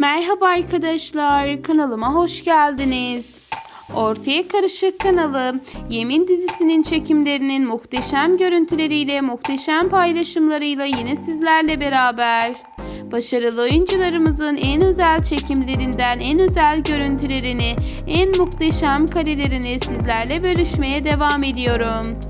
Merhaba arkadaşlar, kanalıma hoş geldiniz. Ortaya Karışık kanalı, Yemin dizisinin çekimlerinin muhteşem görüntüleriyle, muhteşem paylaşımlarıyla yine sizlerle beraber. Başarılı oyuncularımızın en özel çekimlerinden en özel görüntülerini, en muhteşem karelerini sizlerle bölüşmeye devam ediyorum.